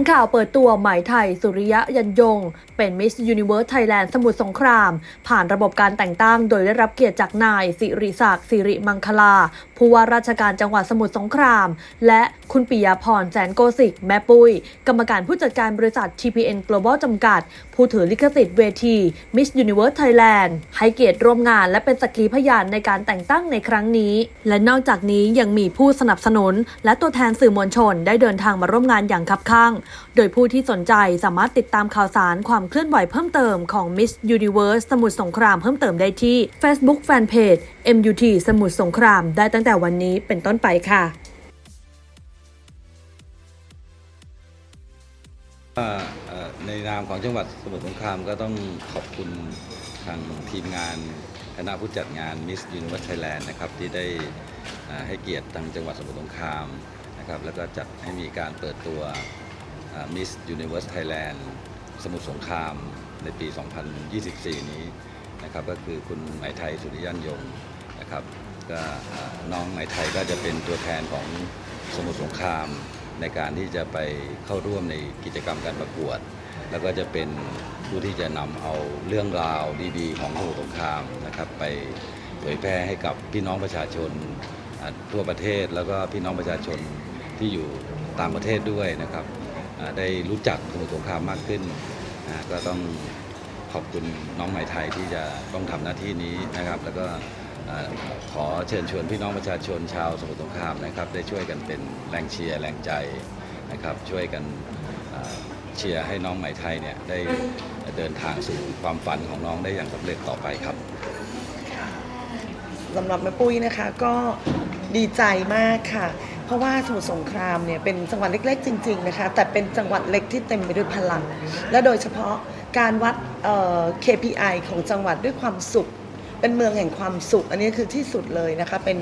งข่าวเปิดตัวหมายไทย สุริยะยันยง เป็น Miss Universe Thailand สมุทรสงคราม ผ่านระบบการแต่งตั้งโดยได้รับเกียรติจากนาย สิริศักดิ์สิริมังคลา ผู้ว่าราชการจังหวัดสมุทรสงคราม และคุณปิยาพรแสนโกสิก แม่ปุ้ย กรรมการผู้จัดการบริษัท TPN Global จำกัด ผู้ถือลิขสิทธิ์เวที Miss Universe Thailand ให้เกียรติร่วมงานและเป็นสักขีพยานในการแต่งตั้งในครั้งนี้ และนอกจากนี้ยังมีผู้สนับสนุน และตัวแทนสื่อมวลชนได้เดินทางมาร่วมงานอย่างคับข้างโดยผู้ที่สนใจสามารถติดตามข่าวสารความเคลื่อนไหวเพิ่มเติมของ Miss Universe สมุทรสงครามเพิ่มเติมได้ที่ Facebook Fanpage MUT สมุทรสงครามได้ตั้งแต่วันนี้เป็นต้นไปค่ะในนามของจังหวัดสมุทรสงครามก็ต้องขอบคุณทางทีมงานคณะผู้จัดงาน Miss Universe Thailand นะครับที่ได้ให้เกียรติทางจังหวัดสมุทรสงครามนะครับแล้วก็จัดให้มีการเปิดตัว อ่า Miss Universe Thailand สมุทรสงครามในปี 2024 นี้นะครับก็คือคุณไหมไทยสุริยันยงนะครับก็น้องไหมไทยก็จะเป็นตัวแทนของสมุทรสงครามในการที่จะไปเข้าร่วมในกิจกรรมการประกวด แล้วก็จะเป็นผู้ที่จะนำเอาเรื่องราวดีๆ ของสมุทรสงครามนะครับไปเผยแพร่ให้กับพี่น้องประชาชนทั่วประเทศแล้วก็พี่น้องประชาชนที่อยู่ต่างประเทศด้วยนะครับ ได้รู้จักสมุทรสงครามมากขึ้นก็ต้องขอบคุณน้องใหม่ไทยที่จะต้องทำหน้าที่นี้นะครับ แล้วก็ขอเชิญชวนพี่น้องประชาชนชาวสมุทรสงครามนะครับ ได้ช่วยกันเป็นแรงเชียร์แรงใจนะครับ ช่วยกันเชียร์ให้น้องไหม่ไทยเนี่ยได้เดินทางสู่ความฝันของน้องได้อย่างสำเร็จต่อไปครับสำหรับแม่ปุ้ยนะคะก็ดีใจมากค่ะ เพราะว่าสมุทรสงครามเนี่ยเป็นจังหวัดเล็ก ๆ จริง ๆ นะคะ แต่เป็นจังหวัดเล็กที่เต็มไปด้วยพลัง และโดยเฉพาะการวัดเอ่อ KPI ของจังหวัดด้วยความสุข เป็นเมืองแห่งความสุข อันนี้คือที่สุดเลยนะคะ เป็น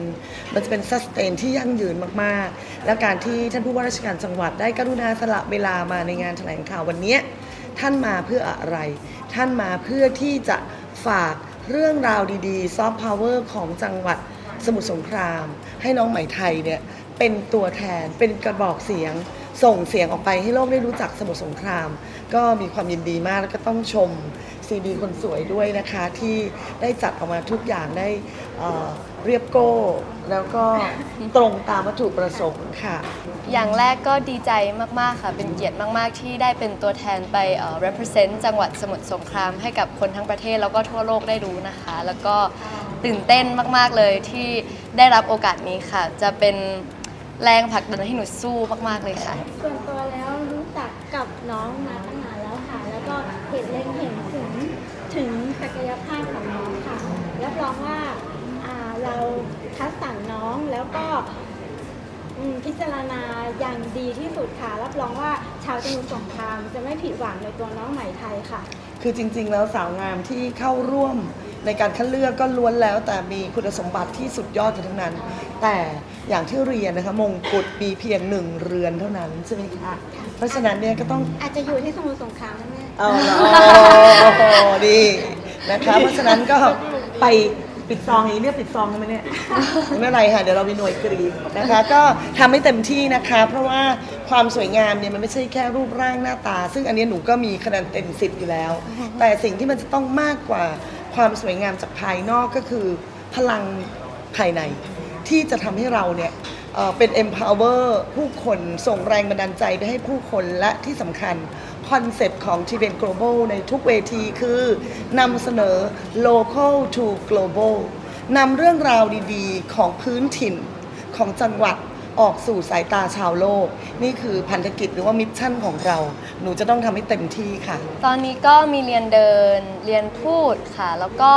มันจะเป็น sustain ที่ยั่งยืนมากๆ และการที่ท่านผู้ว่าราชการจังหวัดได้กรุณาสละเวลามาในงานแถลงข่าววันนี้ท่านมาเพื่ออะไร ท่านมาเพื่อที่จะฝากเรื่องราวดีๆซอฟต์พาวเวอร์ของจังหวัดสมุทรสงคราม ให้น้องไหม่ไทยเนี่ย เป็นตัวแทนเป็นกระบอกเสียง ส่งเสียงออกไปให้โลกได้รู้จักสมุทรสงคราม ก็มีความยินดีมากแล้วก็ต้องชมซีดีคนสวยด้วยนะคะที่ได้จัดออกมาทุกอย่างได้เเรียบโก้ แล้วก็ตรงตามวัตถุประสงค์ค่ะ อย่างแรกก็ดีใจมาก ๆ ค่ะ เป็นเกียรติมาก ๆ ที่ได้เป็นตัวแทนไป represent จังหวัดสมุทรสงครามให้กับคนทั้งประเทศแล้วก็ทั่วโลกได้รู้นะคะ แล้วก็ตื่นเต้นมาก ๆ เลยที่ได้รับโอกาสนี้ค่ะ จะเป็น แรงผลักดันให้หนูสู้มากๆเลยค่ะ ส่วนตัวแล้วรู้จักกับน้องมาตั้งนานแล้วค่ะ แล้วก็เห็นเล็งเห็นถึงถึงศักยภาพของน้องค่ะรับรองว่าอ่าเราคัดสรรน้องแล้วก็อืมพิจารณาอย่างดีที่สุดค่ะ รับรองว่าชาวสมุทรสงครามจะไม่ผิดหวังในตัวน้องไหมไทยค่ะ คือจริงๆ แล้วสาวงามที่เข้าร่วม ในการคัดเลือกก็ล้วนแล้วแต่มีคุณสมบัติที่สุดยอดกันทั้งนั้น แต่อย่างที่เรียนนะคะมงกุฎมีเพียงหนึ่งเรือนเท่านั้นใช่ไหมคะเพราะฉะนั้นเนี่ยก็ต้องอาจจะอยู่ที่สมุทรสงครามนะแม่เอาละโอ้โหดีนะคะเพราะฉะนั้นก็ไปปิดซองอย่างนี้เรียกปิดซองใช่ไหมเนี่ยไม่เป็นไรค่ะเดี๋ยวเรามีหน่วยกรีดนะคะ ก็ทำให้เต็มที่นะคะ เพราะว่าความสวยงามเนี่ยมันไม่ใช่แค่รูปร่างหน้าตา ซึ่งอันนี้หนูก็มีคะแนนเต็มสิบอยู่แล้ว แต่สิ่งที่มันจะต้องมากกว่า ความสวยงามจากภายนอกก็คือพลังภายใน ที่จะทำให้เราเนี่ยเอ่อเป็น empower ผู้คนส่งแรงบันดาลใจไปให้ผู้คนและที่สำคัญ คอนเซปต์ของ t v n Global ในทุกเวทีคือนำเสนอ local to global นำเรื่องราวดีๆ ของพื้นถิ่นของจังหวัดออกสู่สายตาชาวโลก นี่คือพันธกิจหรือว่ามิชชั่นของเรา หนูจะต้องทำให้เต็มที่ค่ะ ตอนนี้ก็มีเรียนเดินเรียนพูดค่ะ แล้วก็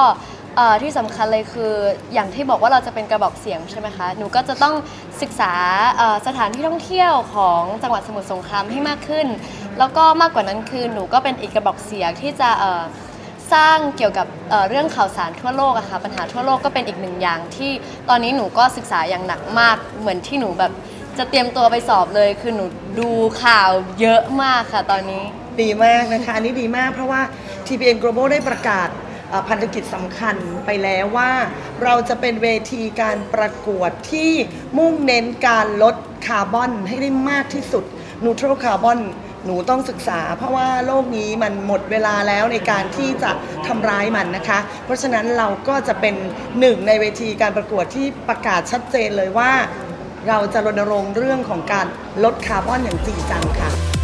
เอ่อที่สำคัญเลยคืออย่างที่บอกว่าเราจะเป็นกระบอกเสียงใช่ไหมคะ หนูก็จะต้องศึกษาเอ่อสถานที่ท่องเที่ยวของจังหวัดสมุทรสงครามให้มากขึ้น แล้วก็มากกว่านั้นคือหนูก็เป็นอีกกระบอกเสียงที่จะเอ่อสร้างเกี่ยวกับเอ่อเรื่องข่าวสารทั่วโลกอะค่ะปัญหาทั่วโลกก็เป็นอีกหนึ่งอย่างที่ตอนนี้หนูก็ศึกษาอย่างหนักมากเหมือนที่หนูแบบ จะเตรียมตัวไปสอบเลย คือหนูดูข่าวเยอะมากค่ะตอนนี้ ดีมากนะคะ อันนี้ดีมากเพราะว่า TPN Global ได้ประกาศเอ่พันธกิจสำคัญไปแล้วว่า เราจะเป็นเวทีการประกวดที่มุ่งเน้นการลดคาร์บอนให้ได้มากที่สุดนูโตรคาร์บอนหนูต้องศึกษา เพราะว่าโลกนี้มันหมดเวลาแล้วในการที่จะทำร้ายมันนะคะ เพราะฉะนั้นเราก็จะเป็นหนึ่งในเวทีการประกวดที่ประกาศชัดเจนเลยว่า เราจะรณรงค์เรื่องของการลดคาร์บอนอย่างจริงจังค่ะ